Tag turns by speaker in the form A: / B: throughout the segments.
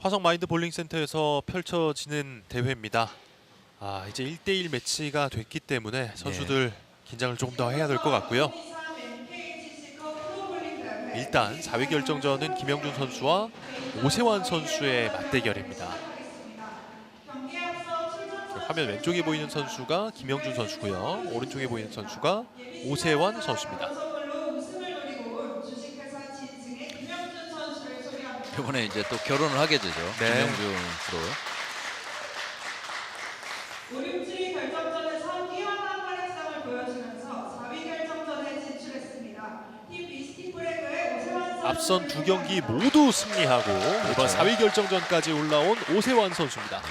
A: 화성 마인드 볼링 센터에서 펼쳐지는 대회입니다. 아, 이제 1대1 매치가 됐기 때문에 선수들 긴장을 조금 더 해야 될 것 같고요. 일단 4위 결정전은 김영준 선수와 오세환 선수의 맞대결입니다. 화면 왼쪽에 보이는 선수가 김영준 선수고요. 오른쪽에 보이는 선수가 오세환 선수입니다.
B: 이번에 이제 또 결혼을 하게 되죠.
A: 네.
B: 김영준 프로.
C: 오림치리 결정전에서 뛰어난 활약상을 보여주면서 4위 결정전에 진출했습니다. 팀 미스틱 브레그의 오세환 선수
A: 앞선 두 경기 모두 승리하고 이번 4위 결정전까지 올라온 오세환 선수입니다.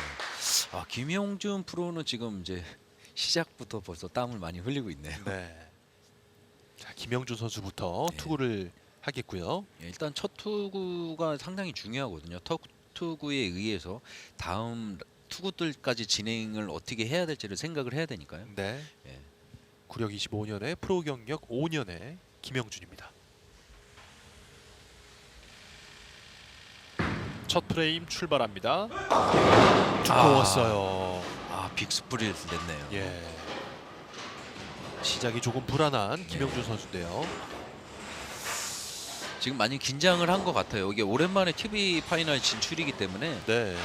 B: 아 김영준 프로는 지금 이제 시작부터 벌써 땀을 많이 흘리고 있네요.
A: 네. 자, 김영준 선수부터
B: 네.
A: 투구를 하겠고요.
B: 예, 일단 첫 투구가 상당히 중요하거든요. 첫 투구에 의해서 다음 투구들까지 진행을 어떻게 해야 될지를 생각을 해야 되니까요.
A: 네.
B: 예.
A: 구력 25년에 프로 경력 5년의 김영준입니다. 첫 프레임 출발합니다. 두꺼웠어요.
B: 아 빅스프리를 냈네요.
A: 예. 시작이 조금 불안한 김영준 선수인데요.
B: 지금 많이 긴장을 한 것 같아요. 이게 오랜만에 TV 파이널 진출이기 때문에
A: 네.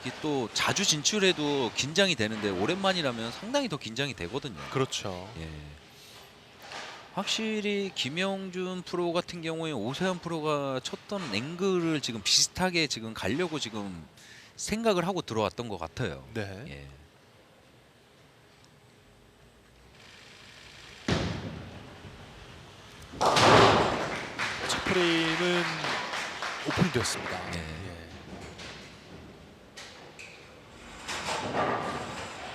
B: 이게 또 자주 진출해도 긴장이 되는데 오랜만이라면 상당히 더 긴장이 되거든요.
A: 그렇죠.
B: 예. 확실히 김영준 프로 같은 경우에 오세환 프로가 쳤던 앵글을 지금 비슷하게 지금 가려고 지금 생각을 하고 들어왔던 것 같아요.
A: 네.
B: 예.
A: 프레임은 오픈이 됐습니다.
B: 예.
A: 예.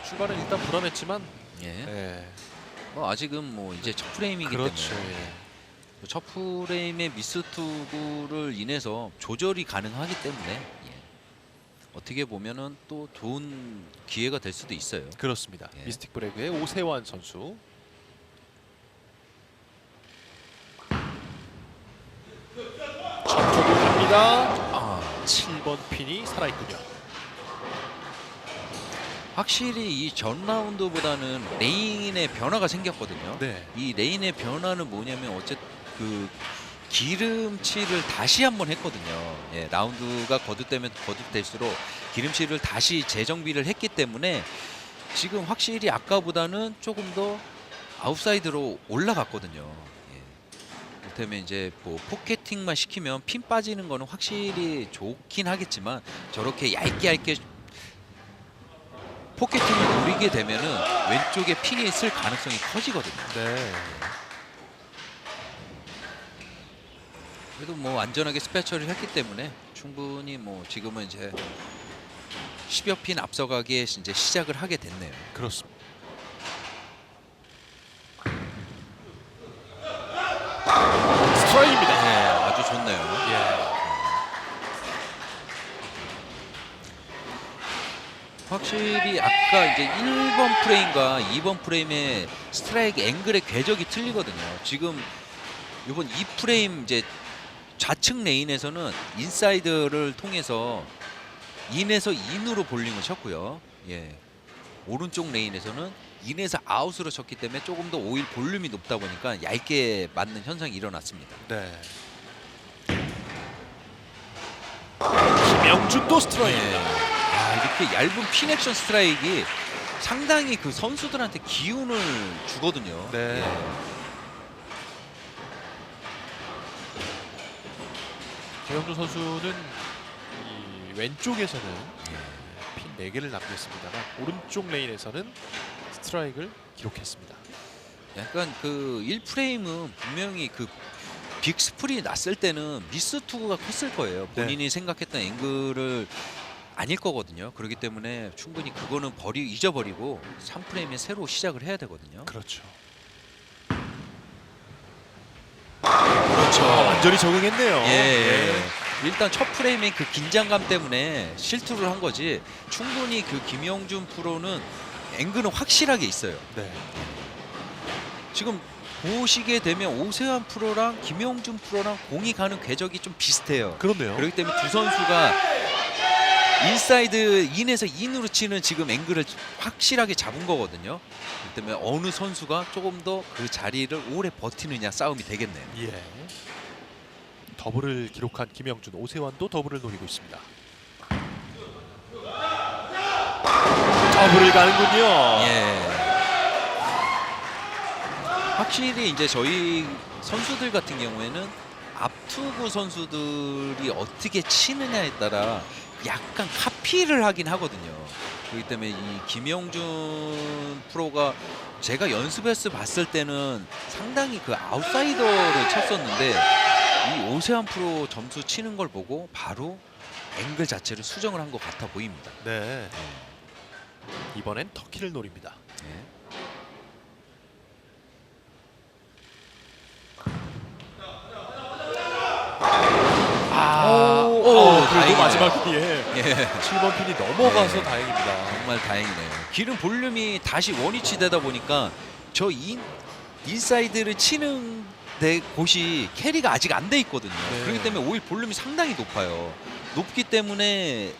A: 출발은 일단 불안했지만
B: 예.
A: 예.
B: 뭐 아직은 뭐 이제 첫 프레임이기
A: 그렇죠.
B: 때문에
A: 예.
B: 첫 프레임의 미스 투구를 인해서 조절이 가능하기 때문에 예. 어떻게 보면은 또 좋은 기회가 될 수도 있어요.
A: 그렇습니다.
B: 예.
A: 미스틱 브레그의 오세환 선수. 갑니다.
B: 아,
A: 7번 핀이 살아있군요.
B: 확실히 이 전 라운드보다는 레인의 변화가 생겼거든요.
A: 네.
B: 이 레인의 변화는 뭐냐면 어쨌든 그 기름칠을 다시 한번 했거든요. 예, 라운드가 거듭되면 거듭될수록 기름칠을 다시 재정비를 했기 때문에 지금 확실히 아까보다는 조금 더 아웃사이드로 올라갔거든요. 예. 그렇다면 이제 뭐 포켓팅만 시키면 핀 빠지는 거는 확실히 좋긴 하겠지만 저렇게 얇게 얇게 포켓팅을 노리게 되면은 왼쪽에 핀이 있을 가능성이 커지거든요.
A: 네.
B: 그래도 뭐 안전하게 스페처를 했기 때문에 충분히 뭐 지금은 이제 10여 핀 앞서가기에 이제 시작을 하게 됐네요.
A: 그렇습니다.
B: 네, 아주 좋네요.
A: 예.
B: 확실히 아까 이제 1번 프레임과 2번 프레임의 스트라이크 앵글의 궤적이 틀리거든요. 지금 이번 2 프레임 이제 좌측 레인에서는 인사이드를 통해서 인에서 인으로 볼링을 쳤고요. 예. 오른쪽 레인에서는 인에서 아웃으로 쳤기 때문에 조금 더 오일 볼륨이 높다 보니까 얇게 맞는 현상이 일어났습니다.
A: 네. 김영준도 스트라이크입니다.
B: 아, 이렇게 얇은 핀 액션 스트라이크가 상당히 그 선수들한테 기운을 주거든요.
A: 네. 김영준 선수는 이 왼쪽에서는 핀 4개를 남겼습니다만 오른쪽 레인에서는 스트라이크를 기록했습니다.
B: 약간 그 1프레임은 분명히 그 빅스프리 났을 때는 미스 투구가 컸을 거예요.
A: 네.
B: 본인이 생각했던 앵글을 아닐 거거든요. 그렇기 때문에 충분히 그거는 버리 잊어버리고 3프레임에 새로 시작을 해야 되거든요.
A: 그렇죠.
B: 그렇죠.
A: 완전히 적응했네요.
B: 예.
A: 네.
B: 일단 첫 프레임의 그 긴장감 때문에 실투를 한 거지 충분히 그 김영준 프로는 앵글은 확실하게 있어요.
A: 네.
B: 지금 보시게 되면 오세환 프로랑 김영준 프로랑 공이 가는 궤적이 좀 비슷해요.
A: 그렇네요.
B: 그렇기 때문에 두 선수가 인사이드 인에서 인으로 치는 지금 앵글을 확실하게 잡은 거거든요. 그렇기 때문에 어느 선수가 조금 더 그 자리를 오래 버티느냐 싸움이 되겠네요.
A: 예. 더블을 기록한 김영준, 오세환도 더블을 노리고 있습니다. 더블을 가는군요.
B: 예. 확실히 이제 저희 선수들 같은 경우에는 앞투구 선수들이 어떻게 치느냐에 따라 약간 카피를 하긴 하거든요. 그렇기 때문에 이 김영준 프로가 제가 연습해서 봤을 때는 상당히 그 아웃사이더를 쳤었는데 이 오세환 프로 점수 치는 걸 보고 바로 앵글 자체를 수정을 한 것 같아 보입니다.
A: 네. 이번엔 터키를 노립니다.
B: 예.
A: 아, 그래도. 마지막 예.
B: 예.
A: 7번 핀이 넘어가서
B: 네.
A: 다행입니다.
B: 정말 다행이네요. 기름 볼륨이 다시 원위치 되다 보니까 저 인, 인사이드를 치는 데 곳이 캐리가 아직 안 돼 있거든요.
A: 네.
B: 그렇기 때문에 오일 볼륨이 상당히 높아요. 높기 때문에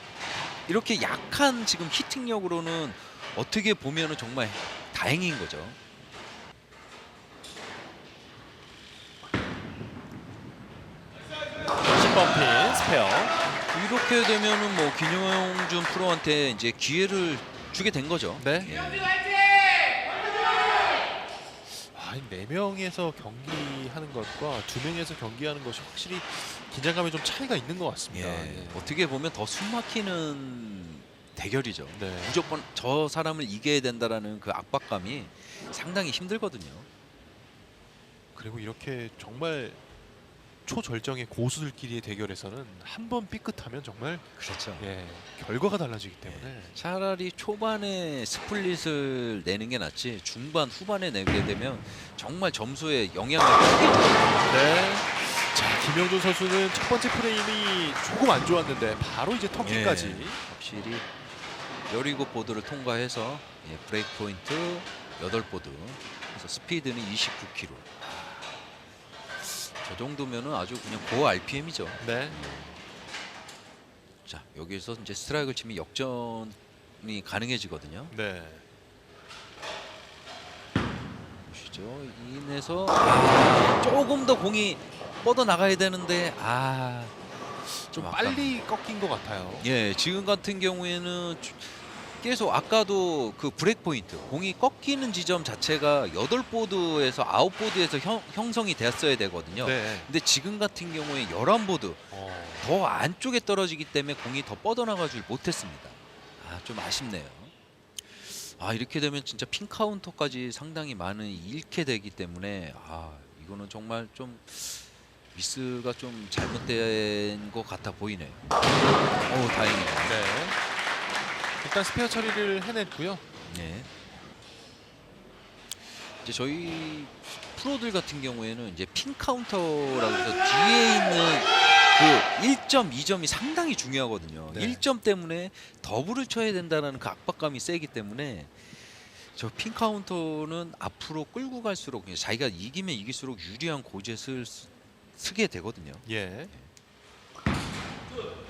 B: 이렇게 약한 지금 히팅력으로는 어떻게 보면 은 정말 다행인 거죠.
A: 십 번핀 스페어.
B: 이렇게 되면은 뭐 김영준 프로한테 이제 기회를 주게 된 거죠.
A: 네.
B: 예.
A: 아, 이네 명에서 경기하는 것과 두 명에서 경기하는 것이 확실히 긴장감에 좀 차이가 있는 것 같습니다.
B: 예.
A: 예.
B: 어떻게 보면 더 숨막히는 대결이죠.
A: 네.
B: 무조건 저 사람을 이겨야 된다라는 그 압박감이 상당히 힘들거든요.
A: 그리고 이렇게 정말 초절정의 고수들끼리의 대결에서는 한 번 삐끗하면 정말
B: 그렇죠.
A: 예, 결과가 달라지기 때문에
B: 차라리 초반에 스플릿을 내는 게 낫지 중반 후반에 내게 되면 정말 점수에 영향을 크게.
A: 네. 자 김영준 선수는 첫 번째 프레임이 조금 안 좋았는데 바로 이제 터키까지
B: 예. 확실히 17보드를 통과해서 예, 브레이크 포인트 8보드 그래서 스피드는 29km 저 정도면은 아주 그냥 고 RPM이죠
A: 네.
B: 자 여기서 이제 스트라이크를 치면 역전이 가능해지거든요
A: 네.
B: 보시죠 인에서 아, 조금 더 공이 뻗어 나가야 되는데 아좀좀
A: 빨리 꺾인 것 같아요.
B: 예, 지금 같은 경우에는 주- 계속 아까도 그 브레이크 포인트 공이 꺾이는 지점 자체가 8보드에서 9보드에서 형, 형성이 됐어야 되거든요.
A: 네.
B: 근데 지금 같은 경우에 11보드
A: 어,
B: 더 안쪽에 떨어지기 때문에 공이 더 뻗어나가질 못했습니다. 아, 좀 아쉽네요. 아, 이렇게 되면 진짜 핀 카운터까지 상당히 많은 잃게 되기 때문에 아, 이거는 정말 좀 미스가 좀 잘못된 것 같아 보이네요. 오, 다행이네요.
A: 네. 일단 스페어 처리를 해냈고요.
B: 네. 이제 저희 프로들 같은 경우에는 이제 핀 카운터라고 해서 뒤에 있는 그 1점, 2점이 상당히 중요하거든요.
A: 네.
B: 1점 때문에 더블을 쳐야 된다는 그 압박감이 세기 때문에 저 핀 카운터는 앞으로 끌고 갈수록 자기가 이기면 이길수록 유리한 고젯을 쓰- 쓰게 되거든요.
A: 예.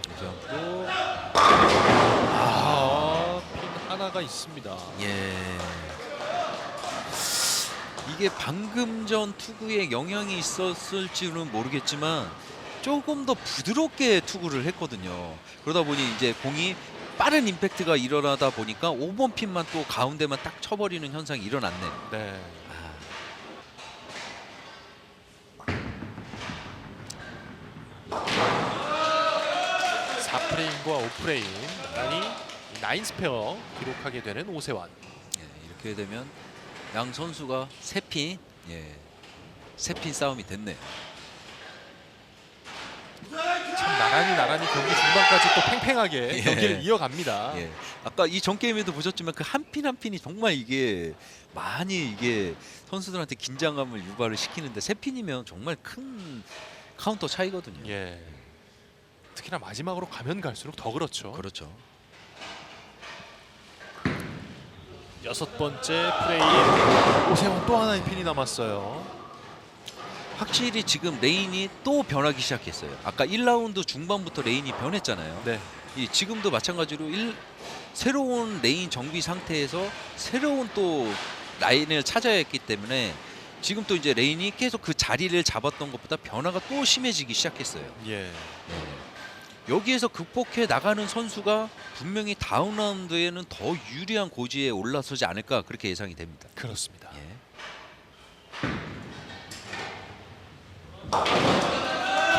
B: 그래서 앞으로
A: 아, 핀 하나가 있습니다.
B: 예. 이게 방금 전 투구에 영향이 있었을지는 모르겠지만 조금 더 부드럽게 투구를 했거든요. 그러다 보니 이제 공이 빠른 임팩트가 일어나다 보니까 5번 핀만 또 가운데만 딱 쳐버리는 현상이 일어났네요.
A: 네.
B: 아,
A: 4프레임과 5프레임 많이 나인 스페어 기록하게 되는 오세환.
B: 예, 이렇게 되면 양 선수가 세 핀, 예, 세핀 싸움이 됐네요.
A: 참 나란히 나란히 경기 중반까지 또 팽팽하게
B: 예.
A: 경기를 이어갑니다.
B: 예. 아까 이 전 게임에도 보셨지만 그 한 핀 한 핀이 정말 이게 많이 이게 선수들한테 긴장감을 유발을 시키는데 세 핀이면 정말 큰 카운터 차이거든요.
A: 예. 특히나 마지막으로 가면 갈수록 더 그렇죠.
B: 그렇죠.
A: 여섯 번째 프레임 오세환 또 하나의 핀이 남았어요.
B: 확실히 지금 레인이 또 변하기 시작했어요. 아까 1라운드 중반부터 레인이 변했잖아요.
A: 네.
B: 이 지금도 마찬가지로 일, 새로운 레인 정비 상태에서 새로운 또 라인을 찾아야 했기 때문에 지금 또 이제 레인이 계속 그 자리를 잡았던 것보다 변화가 또 심해지기 시작했어요.
A: 예.
B: 네. 여기에서 극복해 나가는 선수가 분명히 다음 라운드에는 더 유리한 고지에 올라서지 않을까 그렇게 예상이 됩니다.
A: 그렇습니다.
B: 예.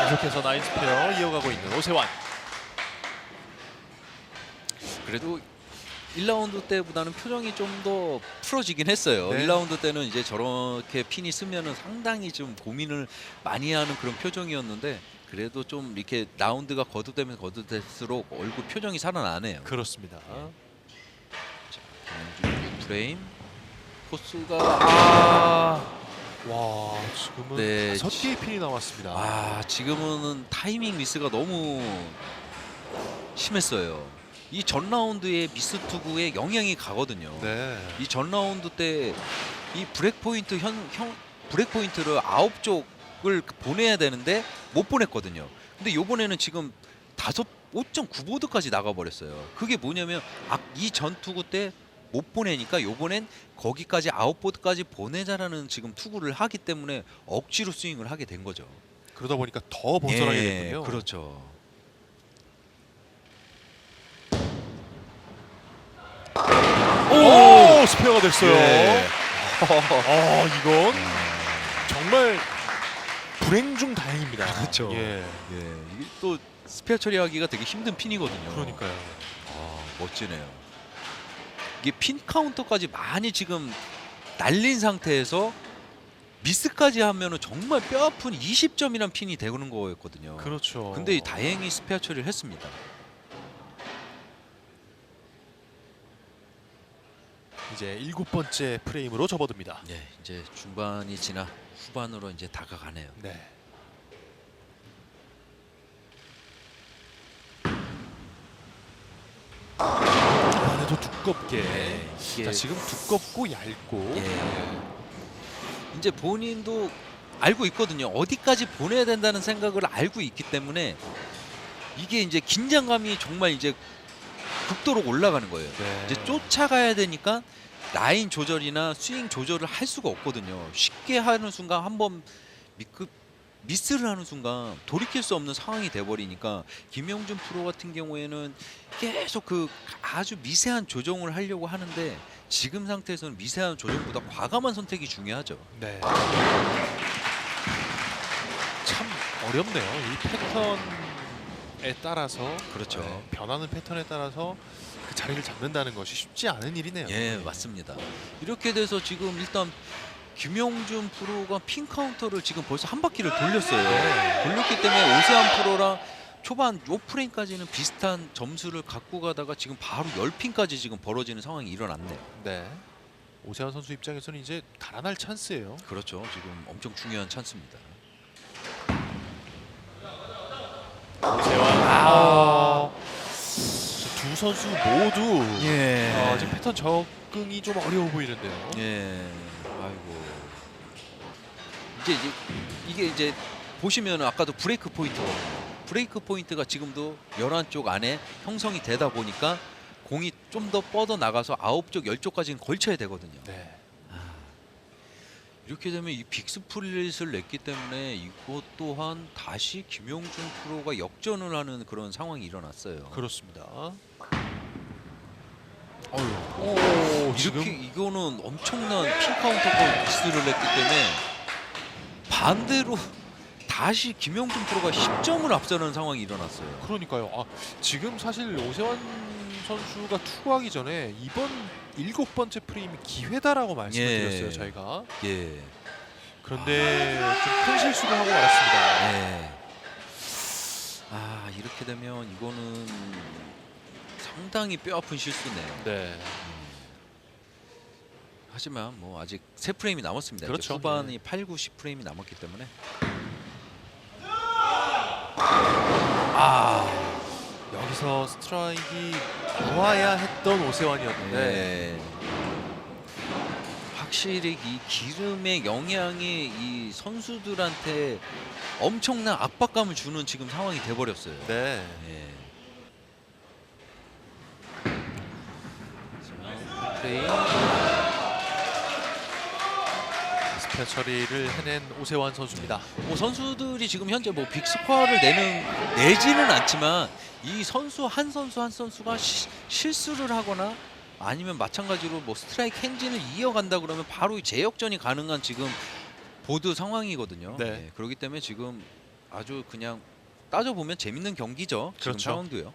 A: 계속해서 나인 스페어 이어가고 있는 오세환.
B: 그래도 1라운드 때보다는 표정이 좀 더 풀어지긴 했어요.
A: 네.
B: 1라운드 때는 이제 저렇게 핀이 쓰면은 상당히 좀 고민을 많이 하는 그런 표정이었는데 그래도 좀 이렇게 라운드가 거듭되면 거듭될수록 얼굴 표정이 살아나네요.
A: 그렇습니다.
B: 김현중 프레임 코스가 아,
A: 와 지금은
B: 네,
A: 다섯 개의 핀이 나왔습니다.
B: 아 지금은 타이밍 미스가 너무 심했어요. 이 전 라운드의 미스 투구에 영향이 가거든요.
A: 네.
B: 이 전 라운드 때 이 브렉 포인트 현, 형 브렉 포인트를 아홉 쪽 을 보내야 되는데 못 보냈거든요. 근데 요번에는 지금 다섯 5.9보드까지 나가 버렸어요. 그게 뭐냐면 아, 이 전투구 때 못 보내니까 요번엔 거기까지 아홉 보드까지 보내자라는 지금 투구를 하기 때문에 억지로 스윙을 하게 된 거죠.
A: 그러다 보니까 더 벗어나게
B: 예,
A: 됐군요.
B: 그렇죠.
A: 오, 스페어가 됐어요.
B: 예.
A: 어, 이건 정말 불행 중 다행입니다.
B: 그렇죠.
A: 예.
B: 예, 이게 또 스페어 처리하기가 되게 힘든 핀이거든요.
A: 그러니까요.
B: 아, 멋지네요. 이게 핀 카운터까지 많이 지금 날린 상태에서 미스까지 하면은 정말 뼈아픈 20점이란 핀이 되는 거였거든요.
A: 그렇죠.
B: 근데 이 다행히 스페어 처리를 했습니다.
A: 이제 일곱 번째 프레임으로 접어듭니다.
B: 네, 이제 중반이 지나 후반으로 이제 다가가네요.
A: 네. 안에도 두껍게.
B: 네, 이게
A: 자 지금 두껍고 얇고.
B: 예. 이제 본인도 알고 있거든요. 어디까지 보내야 된다는 생각을 알고 있기 때문에 이게 이제 긴장감이 정말 이제 극도로 올라가는 거예요.
A: 네.
B: 이제 쫓아가야 되니까 라인 조절이나 스윙 조절을 할 수가 없거든요. 쉽게 하는 순간 한번 미끄 미스를 하는 순간 돌이킬 수 없는 상황이 돼버리니까 김영준 프로 같은 경우에는 계속 그 아주 미세한 조정을 하려고 하는데 지금 상태에서는 미세한 조정보다 과감한 선택이 중요하죠.
A: 네. 참 어렵네요. 이 패턴에 따라서
B: 그렇죠.
A: 네, 변하는 패턴에 따라서 그 자리를 잡는다는 것이 쉽지 않은 일이네요.
B: 예, 맞습니다. 이렇게 돼서 지금 일단 김용준 프로가 핀 카운터를 지금 벌써 한 바퀴를 돌렸어요. 돌렸기 때문에 오세환 프로랑 초반 요 프레임까지는 비슷한 점수를 갖고 가다가 지금 바로 10핀까지 지금 벌어지는 상황이 일어났네요.
A: 네. 오세환 선수 입장에서는 이제 달아날 찬스예요.
B: 그렇죠. 지금 엄청 중요한 찬스입니다.
A: 오세환. 아. 두 선수 모두
B: 예.
A: 어, 지금 패턴 적응이 좀 어려워 보이는데요.
B: 예. 아이고. 이제 이제 이게 이제 보시면 아까도 브레이크 포인트거든요. 브레이크 포인트가 지금도 11쪽 안에 형성이 되다 보니까 공이 좀 더 뻗어 나가서 9쪽, 10쪽까지는 걸쳐야 되거든요.
A: 네.
B: 이렇게 되면 이 빅스플릿을 냈기 때문에 이것 또한 다시 김용준 프로가 역전을 하는 그런 상황이 일어났어요.
A: 그렇습니다.
B: 오,
A: 지금-
B: 이렇게 이거는 엄청난 핀 카운터가 미스를 냈기 때문에 반대로 다시 김용준 프로가 10점을 앞서는 상황이 일어났어요.
A: 그러니까요. 아, 지금 사실 오세환 선수가 투구하기 전에 이번 일곱 번째 프레임이 기회다라고 말씀을
B: 예.
A: 드렸어요. 저희가.
B: 예.
A: 그런데 좀큰 실수를 하고 말았습니다.
B: 네. 아 이렇게 되면 이거는 상당히 뼈 아픈 실수네요.
A: 네.
B: 하지만 뭐 아직 세 프레임이 남았습니다.
A: 그렇죠.
B: 후반이 8, 9, 10 프레임이 남았기 때문에.
A: 아 여기서 스트라이크 나와야 했던 오세환이었는데
B: 네. 확실히 이 기름의 영향이 이 선수들한테 엄청난 압박감을 주는 지금 상황이 돼버렸어요.
A: 네.
B: 예. 프레임.
A: 스페어 처리를 해낸 오세환 선수입니다.
B: 뭐 선수들이 지금 현재 뭐 빅스코어를 내는 내지는 않지만 이 선수 한 선수 한 선수가 시- 실수를 하거나 아니면 마찬가지로 뭐 스트라이크 행진을 이어간다 그러면 바로 이 제역전이 가능한 지금 보드 상황이거든요.
A: 네.
B: 예, 그렇기 때문에 지금 아주 그냥 따져 보면 재밌는 경기죠. 지금
A: 그렇죠.
B: 상황도요.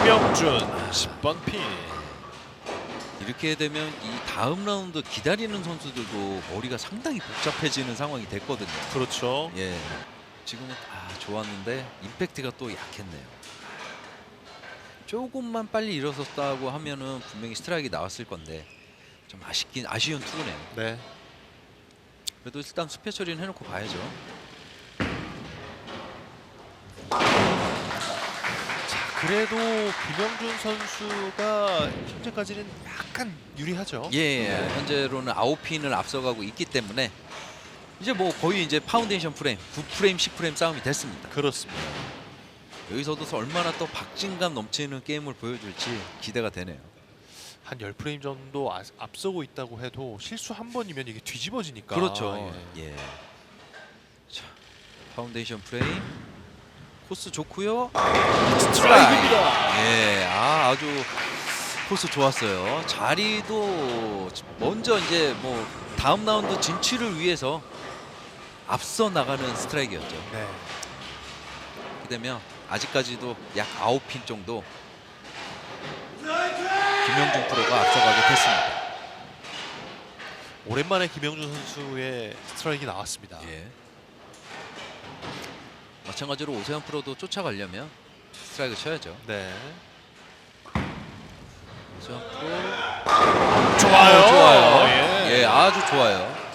A: 김영준 10번 핀.
B: 이렇게 되면 이 다음 라운드 기다리는 선수들도 머리가 상당히 복잡해지는 상황이 됐거든요.
A: 그렇죠.
B: 예. 지금은 아 좋았는데 임팩트가 또 약했네요. 조금만 빨리 일어섰다고 하면은 분명히 스트라이크 나왔을 건데 좀 아쉽긴 아쉬운 투구네요.
A: 네.
B: 그래도 일단 수패 처리는 해놓고 봐야죠.
A: 그래도 김영준 선수가 현재까지는 약간 유리하죠.
B: 예, 현재로는 아웃핀을 앞서가고 있기 때문에 이제 뭐 거의 이제 파운데이션 프레임, 9프레임, 10프레임 싸움이 됐습니다.
A: 그렇습니다.
B: 여기서도 얼마나 또 박진감 넘치는 게임을 보여줄지 기대가 되네요.
A: 한 10프레임 정도 아- 앞서고 있다고 해도 실수 한 번이면 이게 뒤집어지니까.
B: 그렇죠.
A: 예.
B: 예. 자, 파운데이션 프레임 코스 좋고요.
A: 스트라이크입니다.
B: 예, 아 아주 코스 좋았어요. 자리도 먼저 이제 뭐 다음 라운드 진출을 위해서 앞서 나가는 스트라이크였죠.
A: 네.
B: 그렇게 되면 아직까지도 약 9핀 정도 김영준 프로가 앞서가게 됐습니다.
A: 오랜만에 김영준 선수의 스트라이크 나왔습니다.
B: 예. 마찬가지로 오세환 프로도 쫓아가려면 스트라이크 쳐야죠.
A: 네.
B: 오세환 프로
A: 좋아요.
B: 어, 좋아요.
A: 예.
B: 예. 아주 좋아요.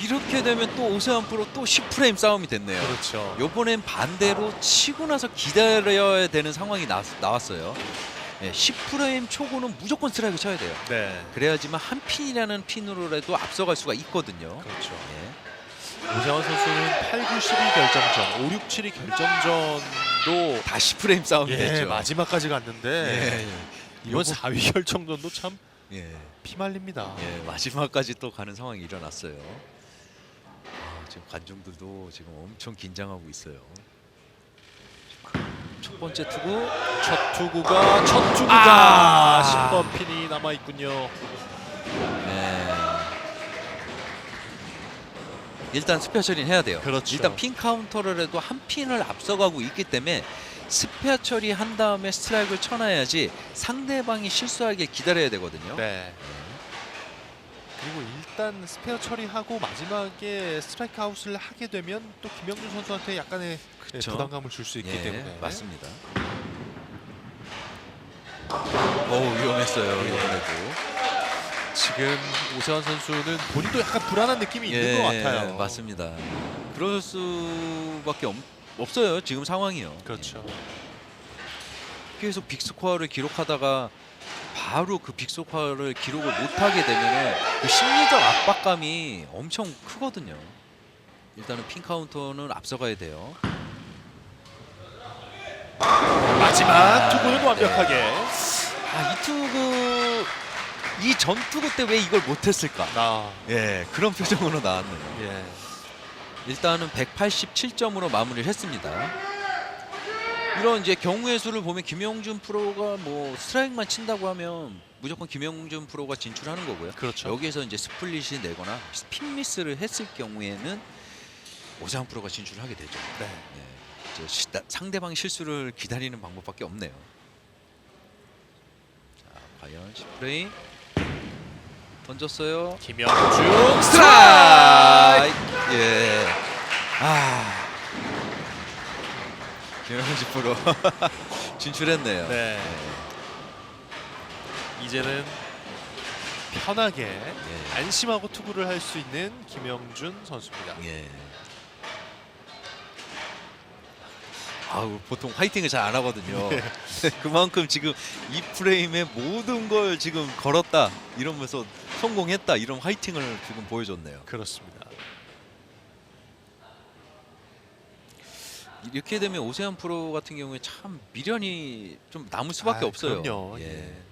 B: 이렇게 되면 또 오세환 프로 또 10프레임 싸움이 됐네요.
A: 그렇죠.
B: 요번엔 반대로 치고 나서 기다려야 되는 상황이 나, 나왔어요. 예, 10프레임 초고는 무조건 스트라이크 쳐야 돼요.
A: 네.
B: 그래야지만 한 핀이라는 핀으로라도 앞서갈 수가 있거든요.
A: 그렇죠.
B: 예.
A: 오세환 선수는 8, 9, 12 결정전, 5, 6, 7이 결정전도
B: 다 10프레임 싸움이
A: 예,
B: 됐죠.
A: 마지막까지 갔는데
B: 예,
A: 이번
B: 요거-
A: 4위 결정전도 참
B: 예.
A: 피말립니다.
B: 예, 마지막까지 또 가는 상황이 일어났어요. 아, 지금 관중들도 지금 엄청 긴장하고 있어요. 첫 번째 투구
A: 첫 투구가 첫 투구가
B: 아!
A: 10번 핀이 남아 있군요.
B: 네. 일단 스페어 처리는 해야 돼요.
A: 그렇죠.
B: 일단 핀 카운터를 해도 한 핀을 앞서가고 있기 때문에 스페어 처리한 다음에 스트라이크를 쳐놔야지 상대방이 실수하길 기다려야 되거든요.
A: 네. 그리고 일단 스페어 처리하고 마지막에 스트라이크 아웃을 하게 되면 또 김영준 선수한테 약간의 예,
B: 그쵸.
A: 부담감을 줄 수 있기
B: 예,
A: 때문에
B: 맞습니다. 오 위험했어요 이번에도.
A: 지금 오세환 선수는 본인도 약간 불안한 느낌이 있는 것 같아요.
B: 예, 맞습니다. 그럴 수밖에 없, 없어요 지금 상황이요.
A: 그렇죠.
B: 계속 빅스코어를 기록하다가 바로 그 빅스코어를 기록을 못하게 되면 그 심리적 압박감이 엄청 크거든요. 일단은 핀 카운터는 앞서가야 돼요.
A: 마지막 투구는 완벽하게.
B: 아, 이 투구 이 전투구 때왜 이걸 못했을까?
A: 아,
B: 예, 그런 표정으로 나왔네요.
A: 예.
B: 일단은 187점으로 마무리를 했습니다. 이런 이제 경우의 수를 보면 김영준 프로가 뭐 스트라이크만 친다고 하면 무조건 김영준 프로가 진출하는 거고요.
A: 그렇죠.
B: 여기에서 이제 스플릿이 내거나 스핀 미스를 했을 경우에는 오세환 프로가 진출을 하게 되죠.
A: 네.
B: 예, 이제 시- 나- 상대방의 실수를 기다리는 방법밖에 없네요. 자, 과연 10프레임 던졌어요.
A: 김영준
B: 스트라이크! 예. 아. 김영준 프로 진출했네요.
A: 네. 이제는 편하게
B: 예.
A: 안심하고 투구를 할 수 있는 김영준 선수입니다.
B: 예. 아우 보통 화이팅을 잘 안 하거든요.
A: 네.
B: 그만큼 지금 이 프레임에 모든 걸 지금 걸었다 이러면서 성공했다 이런 화이팅을 지금 보여줬네요.
A: 그렇습니다.
B: 이렇게 되면 오세훈 프로 같은 경우에 참 미련이 좀 남을 수밖에
A: 아,
B: 없어요.
A: 그럼요.
B: 예.
A: 예.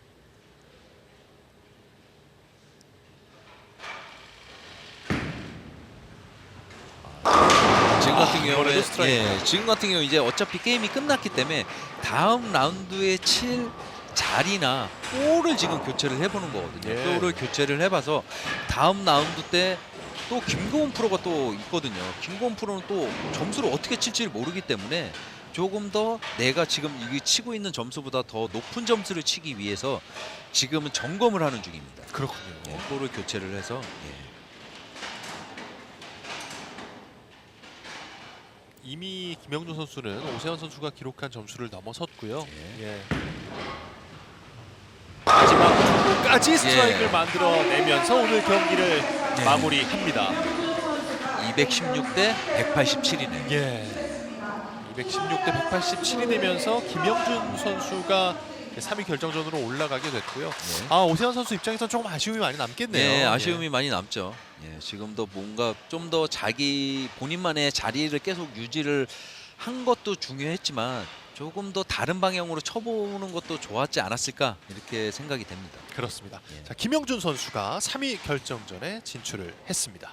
B: 지금 같은
A: 아, 스트라이크.
B: 예, 지금 같은 경우 이제 어차피 게임이 끝났기 때문에 다음 라운드에 칠 자리나 볼을 지금 교체를 해보는 거거든요.
A: 예.
B: 볼을 교체를 해봐서 다음 라운드 때 또 김고은 프로가 또 있거든요. 김고은 프로는 또 점수를 어떻게 칠지를 모르기 때문에 조금 더 내가 지금 이게 치고 있는 점수보다 더 높은 점수를 치기 위해서 지금은 점검을 하는 중입니다.
A: 그렇군요.
B: 예, 볼을 교체를 해서 예.
A: 이미 김영준 선수는 오세훈 선수가 기록한 점수를 넘어섰고요.
B: 예.
A: 예. 마지막 스트라이크를
B: 예.
A: 만들어내면서 오늘 경기를
B: 네.
A: 마무리합니다.
B: 216 대 187이네 요.
A: 예. 216 대 187이 되면서 김영준 선수가 3위 결정전으로 올라가게 됐고요.
B: 예.
A: 아 오세훈 선수 입장에선 조금 아쉬움이 많이 남겠네요.
B: 네, 아쉬움이 많이 남죠. 예, 지금도 뭔가 좀 더 자기 본인만의 자리를 계속 유지를 한 것도 중요했지만 조금 더 다른 방향으로 쳐보는 것도 좋았지 않았을까 이렇게 생각이 됩니다.
A: 예, 그렇습니다.
B: 예.
A: 자 김영준 선수가 3위 결정전에 진출을 했습니다.